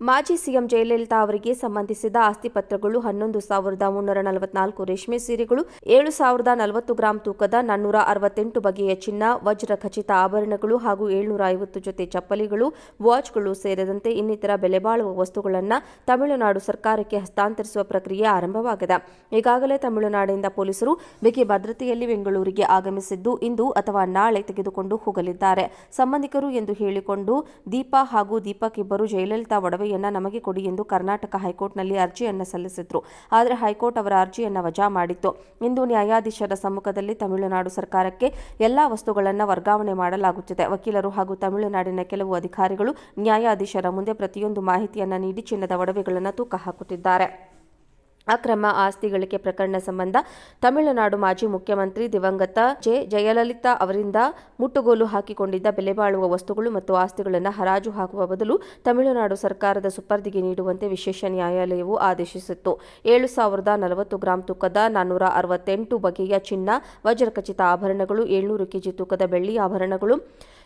ಮಾಜಿ ಸಿಎಂ ಜಯಲಲಿತಾ ಅವರಿಗೆ ಸಂಬಂಧಿಸಿದ ಆಸ್ತಿ ಪತ್ರಗಳು ಹನ್ನೊಂದು ಸಾವಿರದ ಮುನ್ನೂರ ನಲವತ್ನಾಲ್ಕು ರೇಷ್ಮೆ ಸೀರೆಗಳು, ಏಳು ಸಾವಿರದ ನಲವತ್ತು ಗ್ರಾಂ ತೂಕದ ನಾನ್ನೂರ ಅರವತ್ತೆಂಟು ಬಗೆಯ ಚಿನ್ನ, ವಜ್ರ ಖಚಿತ ಆಭರಣಗಳು ಹಾಗೂ ಏಳ್ನೂರ ಐವತ್ತು ಜೊತೆ ಚಪ್ಪಲಿಗಳು, ವಾಚ್ಗಳು ಸೇರಿದಂತೆ ಇನ್ನಿತರ ಬೆಲೆಬಾಳುವ ವಸ್ತುಗಳನ್ನು ತಮಿಳುನಾಡು ಸರ್ಕಾರಕ್ಕೆ ಹಸ್ತಾಂತರಿಸುವ ಪ್ರಕ್ರಿಯೆ ಆರಂಭವಾಗಿದೆ. ಈಗಾಗಲೇ ತಮಿಳುನಾಡಿನಿಂದ ಪೊಲೀಸರು ಬಿಗಿ ಭದ್ರತೆಯಲ್ಲಿ ಬೆಂಗಳೂರಿಗೆ ಆಗಮಿಸಿದ್ದು, ಇಂದು ಅಥವಾ ನಾಳೆ ತೆಗೆದುಕೊಂಡು ಹೋಗಲಿದ್ದಾರೆ. ಸಂಬಂಧಿಕರು ಎಂದು ಹೇಳಿಕೊಂಡು ದೀಪಾ ಹಾಗೂ ದೀಪಕ್ ಇಬ್ಬರು ಜಯಲಲಿತಾ ಒಡವೆಯನ್ನ ನಮಗೆ ಕೊಡಿ ಎಂದು ಕರ್ನಾಟಕ ಹೈಕೋರ್ಟ್ನಲ್ಲಿ ಅರ್ಜಿಯನ್ನು ಸಲ್ಲಿಸಿದ್ರು. ಆದರೆ ಹೈಕೋರ್ಟ್ ಅವರ ಅರ್ಜಿಯನ್ನು ವಜಾ ಮಾಡಿತ್ತು. ಇಂದು ನ್ಯಾಯಾಧೀಶರ ಸಮ್ಮುಖದಲ್ಲಿ ತಮಿಳುನಾಡು ಸರ್ಕಾರಕ್ಕೆ ಎಲ್ಲಾ ವಸ್ತುಗಳನ್ನು ವರ್ಗಾವಣೆ ಮಾಡಲಾಗುತ್ತಿದೆ. ವಕೀಲರು ಹಾಗೂ ತಮಿಳುನಾಡಿನ ಕೆಲವು ಅಧಿಕಾರಿಗಳು ನ್ಯಾಯಾಧೀಶರ ಮುಂದೆ ಪ್ರತಿಯೊಂದು ಮಾಹಿತಿಯನ್ನು ನೀಡಿ ಚಿನ್ನದ ಒಡವೆಗಳನ್ನು ತೂಕ ಹಾಕುತ್ತಿದ್ದಾರೆ. ಅಕ್ರಮ ಆಸ್ತಿ ಗಳಿಕೆ ಪ್ರಕರಣ ಸಂಬಂಧ ತಮಿಳುನಾಡು ಮಾಜಿ ಮುಖ್ಯಮಂತ್ರಿ ದಿವಂಗತ ಜೆ. ಜಯಲಲಿತಾ ಅವರಿಂದ ಮುಟ್ಟುಗೋಲು ಹಾಕಿಕೊಂಡಿದ್ದ ಬೆಲೆಬಾಳುವ ವಸ್ತುಗಳು ಮತ್ತು ಆಸ್ತಿಗಳನ್ನು ಹರಾಜು ಹಾಕುವ ಬದಲು ತಮಿಳುನಾಡು ಸರ್ಕಾರದ ಸುಪರ್ದಿಗೆ ನೀಡುವಂತೆ ವಿಶೇಷ ನ್ಯಾಯಾಲಯವು ಆದೇಶಿಸಿತ್ತು. ಏಳು ಸಾವಿರದ ನಲವತ್ತು ಗ್ರಾಂ ತೂಕದ ನಾನ್ನೂರ ಅರವತ್ತೆಂಟು ಬಗೆಯ ಚಿನ್ನ, ವಜ್ರಖಚಿತ ಆಭರಣಗಳು, ಏಳ್ನೂರು ಕೆಜಿ ತೂಕದ ಬೆಳ್ಳಿ ಆಭರಣಗಳು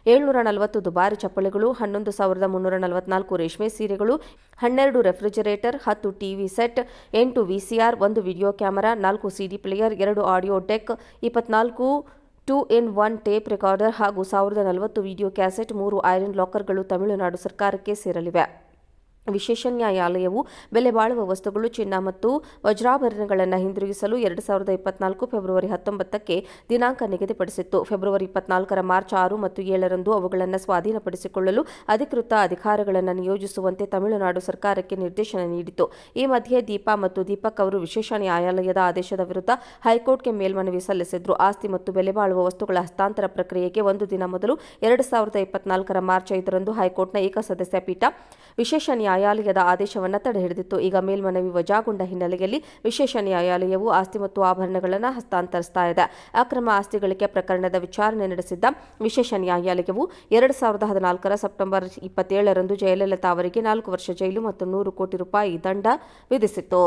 ಏಳ್ನೂರ ನಲವತ್ತು ದುಬಾರಿ ಚಪ್ಪಳಿಗಳು ಹನ್ನೊಂದು ಸಾವಿರದ ಮುನ್ನೂರ ನಲವತ್ನಾಲ್ಕು ರೇಷ್ಮೆ ಸೀರೆಗಳು, ಹನ್ನೆರಡು ರೆಫ್ರಿಜರೇಟರ್, ಹತ್ತು ಟಿವಿ ಸೆಟ್, ಎಂಟು ವಿಸಿಆರ್ ಒಂದು ವಿಡಿಯೋ ಕ್ಯಾಮೆರಾ, ನಾಲ್ಕು ಸಿಡಿ ಪ್ಲೇಯರ್, ಎರಡು ಆಡಿಯೋ ಟೆಕ್ ಇಪ್ಪತ್ನಾಲ್ಕು two in one tape recorder ಹಾಗೂ ಸಾವಿರದ ನಲವತ್ತು ವಿಡಿಯೋ ಕ್ಯಾಸೆಟ್, ಮೂರು ಐರನ್ ಲಾಕರ್ಗಳು ತಮಿಳುನಾಡು ಸರ್ಕಾರಕ್ಕೆ ಸೇರಲಿವೆ. ವಿಶೇಷ ನ್ಯಾಯಾಲಯವು ಬೆಲೆ ಬಾಳುವ ವಸ್ತುಗಳು, ಚಿನ್ನ ಮತ್ತು ವಜ್ರಾಭರಣಗಳನ್ನು ಹಿಂದಿರುಗಿಸಲು ಎರಡು ಸಾವಿರದ ಇಪ್ಪತ್ನಾಲ್ಕು ಫೆಬ್ರವರಿ ಹತ್ತೊಂಬತ್ತಕ್ಕೆ ದಿನಾಂಕ ನಿಗದಿಪಡಿಸಿತ್ತು. ಫೆಬ್ರವರಿ ಇಪ್ಪತ್ನಾಲ್ಕರ ಮಾರ್ಚ್ ಆರು ಮತ್ತು ಏಳರಂದು ಅವುಗಳನ್ನು ಸ್ವಾಧೀನಪಡಿಸಿಕೊಳ್ಳಲು ಅಧಿಕೃತ ಅಧಿಕಾರಗಳನ್ನು ನಿಯೋಜಿಸುವಂತೆ ತಮಿಳುನಾಡು ಸರ್ಕಾರಕ್ಕೆ ನಿರ್ದೇಶನ ನೀಡಿತು ಈ ಮಧ್ಯೆ ದೀಪಾ ಮತ್ತು ದೀಪಕ್ ಅವರು ವಿಶೇಷ ನ್ಯಾಯಾಲಯದ ಆದೇಶದ ವಿರುದ್ಧ ಹೈಕೋರ್ಟ್ಗೆ ಮೇಲ್ಮನವಿ ಸಲ್ಲಿಸಿದ್ರು. ಆಸ್ತಿ ಮತ್ತು ಬೆಲೆ ಬಾಳುವ ವಸ್ತುಗಳ ಹಸ್ತಾಂತರ ಪ್ರಕ್ರಿಯೆಗೆ ಒಂದು ದಿನ ಮೊದಲು ಎರಡು ಸಾವಿರದ ಇಪ್ಪತ್ನಾಲ್ಕರ ಮಾರ್ಚ್ ಐದರಂದು ಹೈಕೋರ್ಟ್ನ ಏಕಸದಸ್ಯ ಪೀಠ ವಿಶೇಷ ನ್ಯಾಯಾಲಯದ ಆದೇಶವನ್ನು ತಡೆಹಿಡಿದಿತ್ತು. ಈಗ ಮೇಲ್ಮನವಿ ವಜಾಗೊಂಡ ಹಿನ್ನೆಲೆಯಲ್ಲಿ ವಿಶೇಷ ನ್ಯಾಯಾಲಯವು ಆಸ್ತಿ ಮತ್ತು ಆಭರಣಗಳನ್ನು ಹಸ್ತಾಂತರಿಸ್ತಾ ಇದೆ. ಅಕ್ರಮ ಆಸ್ತಿ ಗಳಿಕೆ ಪ್ರಕರಣದ ವಿಚಾರಣೆ ನಡೆಸಿದ್ದ ವಿಶೇಷ ನ್ಯಾಯಾಲಯವು ಎರಡು ಸಾವಿರದ ಹದಿನಾಲ್ಕರ ಸೆಪ್ಟೆಂಬರ್ ಇಪ್ಪತ್ತೇಳರಂದು ಜಯಲಲಿತಾ ಅವರಿಗೆ ನಾಲ್ಕು ವರ್ಷ ಜೈಲು ಮತ್ತು ನೂರು ಕೋಟಿ ರೂಪಾಯಿ ದಂಡ ವಿಧಿಸಿತ್ತು.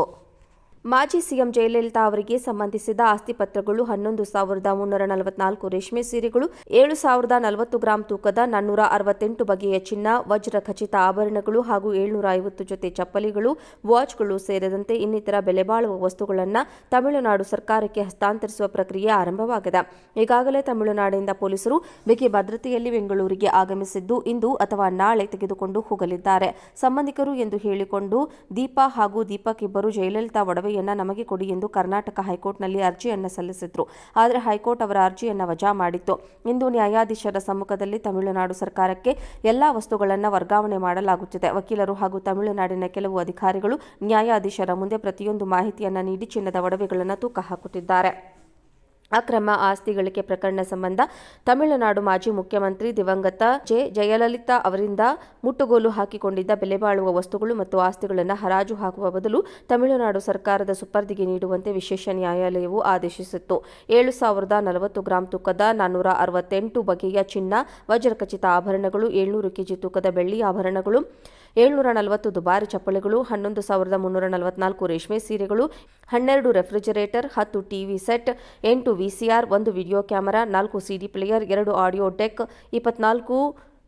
ಮಾಜಿ ಸಿಎಂ ಜಯಲಲಿತಾ ಅವರಿಗೆ ಸಂಬಂಧಿಸಿದ ಆಸ್ತಿ ಪತ್ರಗಳು ಹನ್ನೊಂದು ಸಾವಿರದ ಮುನ್ನೂರ ನಲವತ್ನಾಲ್ಕು ರೇಷ್ಮೆ ಸೀರೆಗಳು, ಏಳು ಸಾವಿರದ ನಲವತ್ತು ಗ್ರಾಂ ತೂಕದ ನಾನ್ನೂರ ಅರವತ್ತೆಂಟು ಬಗೆಯ ಚಿನ್ನ, ವಜ್ರ ಖಚಿತ ಆಭರಣಗಳು ಹಾಗೂ ಏಳ್ನೂರ ಐವತ್ತು ಜೊತೆ ಚಪ್ಪಲಿಗಳು, ವಾಚ್ಗಳು ಸೇರಿದಂತೆ ಇನ್ನಿತರ ಬೆಲೆಬಾಳುವ ವಸ್ತುಗಳನ್ನು ತಮಿಳುನಾಡು ಸರ್ಕಾರಕ್ಕೆ ಹಸ್ತಾಂತರಿಸುವ ಪ್ರಕ್ರಿಯೆ ಆರಂಭವಾಗಿದೆ. ಈಗಾಗಲೇ ತಮಿಳುನಾಡಿನಿಂದ ಪೊಲೀಸರು ಬಿಗಿ ಭದ್ರತೆಯಲ್ಲಿ ಬೆಂಗಳೂರಿಗೆ ಆಗಮಿಸಿದ್ದು, ಇಂದು ಅಥವಾ ನಾಳೆ ತೆಗೆದುಕೊಂಡು ಹೋಗಲಿದ್ದಾರೆ. ಸಂಬಂಧಿಕರು ಎಂದು ಹೇಳಿಕೊಂಡು ದೀಪಾ ಹಾಗೂ ದೀಪಕ್ ಇಬ್ಬರು ಜಯಲಲಿತಾ ಒಡವೆಯನ್ನ ನಮಗೆ ಕೊಡಿ ಎಂದು ಕರ್ನಾಟಕ ಹೈಕೋರ್ಟ್ನಲ್ಲಿ ಅರ್ಜಿಯನ್ನು ಸಲ್ಲಿಸಿದ್ರು. ಆದರೆ ಹೈಕೋರ್ಟ್ ಅವರ ಅರ್ಜಿಯನ್ನು ವಜಾ ಮಾಡಿತ್ತು. ಇಂದು ನ್ಯಾಯಾಧೀಶರ ಸಮ್ಮುಖದಲ್ಲಿ ತಮಿಳುನಾಡು ಸರ್ಕಾರಕ್ಕೆ ಎಲ್ಲಾ ವಸ್ತುಗಳನ್ನು ವರ್ಗಾವಣೆ ಮಾಡಲಾಗುತ್ತಿದೆ. ವಕೀಲರು ಹಾಗೂ ತಮಿಳುನಾಡಿನ ಕೆಲವು ಅಧಿಕಾರಿಗಳು ನ್ಯಾಯಾಧೀಶರ ಮುಂದೆ ಪ್ರತಿಯೊಂದು ಮಾಹಿತಿಯನ್ನು ನೀಡಿ ಚಿನ್ನದ ಒಡವೆಗಳನ್ನು ತೂಕ ಹಾಕುತ್ತಿದ್ದಾರೆ. ಅಕ್ರಮ ಆಸ್ತಿ ಗಳಿಕೆ ಪ್ರಕರಣ ಸಂಬಂಧ ತಮಿಳುನಾಡು ಮಾಜಿ ಮುಖ್ಯಮಂತ್ರಿ ದಿವಂಗತ ಜೆ. ಜಯಲಲಿತಾ ಅವರಿಂದ ಮುಟ್ಟುಗೋಲು ಹಾಕಿಕೊಂಡಿದ್ದ ಬೆಲೆಬಾಳುವ ವಸ್ತುಗಳು ಮತ್ತು ಆಸ್ತಿಗಳನ್ನು ಹರಾಜು ಹಾಕುವ ಬದಲು ತಮಿಳುನಾಡು ಸರ್ಕಾರದ ಸುಪರ್ದಿಗೆ ನೀಡುವಂತೆ ವಿಶೇಷ ನ್ಯಾಯಾಲಯವು ಆದೇಶಿಸಿತ್ತು. ಏಳು ಸಾವಿರದ ನಲವತ್ತು ಗ್ರಾಂ ತೂಕದ ನಾನ್ನೂರ ಅರವತ್ತೆಂಟು ಬಗೆಯ ಚಿನ್ನ, ವಜ್ರಖಚಿತ ಆಭರಣಗಳು, ಏಳ್ನೂರು ಕೆಜಿ ತೂಕದ ಬೆಳ್ಳಿ ಆಭರಣಗಳು ಏಳ್ನೂರ ನಲವತ್ತು ದುಬಾರಿ ಚಪ್ಪಲಿಗಳು, ಹನ್ನೊಂದು ಸಾವಿರದ ಮುನ್ನೂರ ನಲವತ್ನಾಲ್ಕು ರೇಷ್ಮೆ ಸೀರೆಗಳು, ಹನ್ನೆರಡು ರೆಫ್ರಿಜರೇಟರ್, ಹತ್ತು ಟಿವಿ ಸೆಟ್, ಎಂಟು ವಿಸಿಆರ್ ಒಂದು ವಿಡಿಯೋ ಕ್ಯಾಮೆರಾ, ನಾಲ್ಕು ಸಿಡಿ ಪ್ಲೇಯರ್, ಎರಡು ಆಡಿಯೋ ಟೆಕ್ ಇಪ್ಪತ್ನಾಲ್ಕು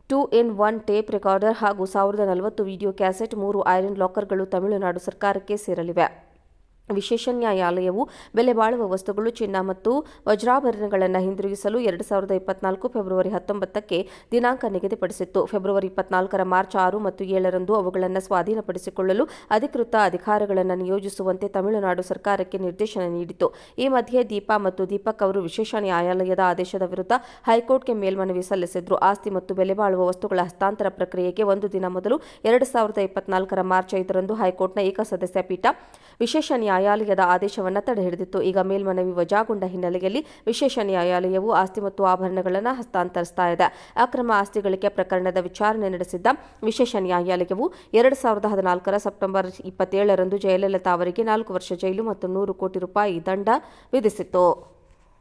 two in one tape recorder ಹಾಗೂ ಸಾವಿರದ ನಲವತ್ತು ವಿಡಿಯೋ ಕ್ಯಾಸೆಟ್, ಮೂರು ಐರನ್ ಲಾಕರ್ಗಳು ತಮಿಳುನಾಡು ಸರ್ಕಾರಕ್ಕೆ ಸೇರಲಿವೆ. ವಿಶೇಷ ನ್ಯಾಯಾಲಯವು ಬೆಲೆ ಬಾಳುವ ವಸ್ತುಗಳು, ಚಿನ್ನ ಮತ್ತು ವಜ್ರಾಭರಣಗಳನ್ನು ಹಿಂದಿರುಗಿಸಲು ಎರಡು ಸಾವಿರದ ಇಪ್ಪತ್ನಾಲ್ಕು ಫೆಬ್ರವರಿ ಹತ್ತೊಂಬತ್ತಕ್ಕೆ ದಿನಾಂಕ ನಿಗದಿಪಡಿಸಿತ್ತು. ಫೆಬ್ರವರಿ ಇಪ್ಪತ್ನಾಲ್ಕರ ಮಾರ್ಚ್ ಆರು ಮತ್ತು ಏಳರಂದು ಅವುಗಳನ್ನು ಸ್ವಾಧೀನಪಡಿಸಿಕೊಳ್ಳಲು ಅಧಿಕೃತ ಅಧಿಕಾರಗಳನ್ನು ನಿಯೋಜಿಸುವಂತೆ ತಮಿಳುನಾಡು ಸರ್ಕಾರಕ್ಕೆ ನಿರ್ದೇಶನ ನೀಡಿತು ಈ ಮಧ್ಯೆ ದೀಪಾ ಮತ್ತು ದೀಪಕ್ ಅವರು ವಿಶೇಷ ನ್ಯಾಯಾಲಯದ ಆದೇಶದ ವಿರುದ್ಧ ಹೈಕೋರ್ಟ್ಗೆ ಮೇಲ್ಮನವಿ ಸಲ್ಲಿಸಿದ್ರು. ಆಸ್ತಿ ಮತ್ತು ಬೆಲೆ ಬಾಳುವ ವಸ್ತುಗಳ ಹಸ್ತಾಂತರ ಪ್ರಕ್ರಿಯೆಗೆ ಒಂದು ದಿನ ಮೊದಲು ಎರಡು ಸಾವಿರದ ಇಪ್ಪತ್ನಾಲ್ಕರ ಮಾರ್ಚ್ ಐದರಂದು ಹೈಕೋರ್ಟ್ನ ಏಕಸದಸ್ಯ ಪೀಠ ವಿಶೇಷ ನ್ಯಾಯಾಲಯದ ಆದೇಶವನ್ನು ತಡೆಹಿಡಿದಿತ್ತು ಈಗ ಮೇಲ್ಮನವಿ ವಜಾಗೊಂಡ ಹಿನ್ನೆಲೆಯಲ್ಲಿ ವಿಶೇಷ ನ್ಯಾಯಾಲಯವು ಆಸ್ತಿ ಮತ್ತು ಆಭರಣಗಳನ್ನು ಹಸ್ತಾಂತರಿಸ್ತಾ ಇದೆ. ಅಕ್ರಮ ಆಸ್ತಿ ಗಳಿಕೆ ಪ್ರಕರಣದ ವಿಚಾರಣೆ ನಡೆಸಿದ್ದ ವಿಶೇಷ ನ್ಯಾಯಾಲಯವು ಎರಡು ಸಾವಿರದ ಹದಿನಾಲ್ಕರ ಸೆಪ್ಟೆಂಬರ್ ಇಪ್ಪತ್ತೇಳರಂದು ಜಯಲಲಿತಾ ಅವರಿಗೆ ನಾಲ್ಕು ವರ್ಷ ಜೈಲು ಮತ್ತು ನೂರು ಕೋಟಿ ರೂಪಾಯಿ ದಂಡ ವಿಧಿಸಿತ್ತು.